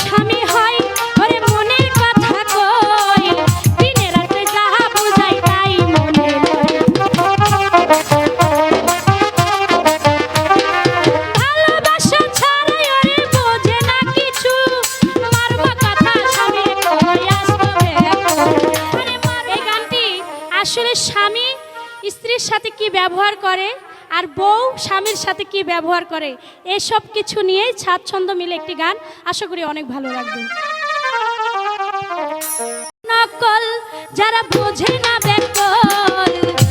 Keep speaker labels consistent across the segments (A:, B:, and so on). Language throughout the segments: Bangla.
A: স্বামী হয়, ওরে কথা কই। দিনে রাতে যাহা বুঝাই তাই মনে ভালোবাসা না কিছু। মারবা কথা স্বামী আসলে স্বামী স্ত্রীর সাথে কি ব্যবহার করে? আর বউ স্বামীর সাথে কি ব্যবহার করে? এসব কিছু নিয়েই ছাদছন্দ মিলে একটি গান আশা করি অনেক ভালো লাগবে। নকল যারা বোঝে না বেকল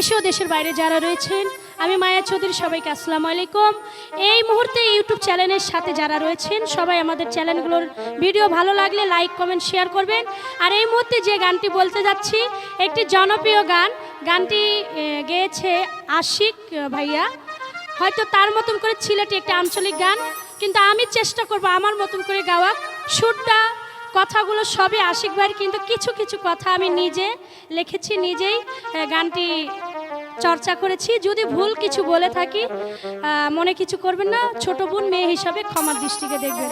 A: বাইরে যারা রয়েছেন। আমি মায়া চৌধুরী, সবাইকে আসসালামু আলাইকুম। এই মুহূর্তে ইউটিউব চ্যানেলের সাথে যারা রয়েছেন, সবাই আমাদের চ্যানেলগুলোর ভিডিও ভালো লাগলে লাইক, কমেন্ট, শেয়ার করবেন। আর এই মুহূর্তে যে গানটি বলতে যাচ্ছি, একটি জনপ্রিয় গান। গানটি গেয়েছে আশিক ভাইয়া। হয়তো তার মতন করে ছিলেটি একটি আঞ্চলিক গান, কিন্তু আমি চেষ্টা করব আমার মতন করে গাওয়া। সুরটা, কথাগুলো সবই আশিক ভাইয়ের, কিন্তু কিছু কিছু কথা আমি নিজে লিখেছি, নিজেই গানটি চর্চা করেছি। যদি ভুল কিছু বলে থাকি মনে কিছু করবেন না, ছোট বোন মেয়ে হিসাবে ক্ষমার দৃষ্টিকে দেখবেন।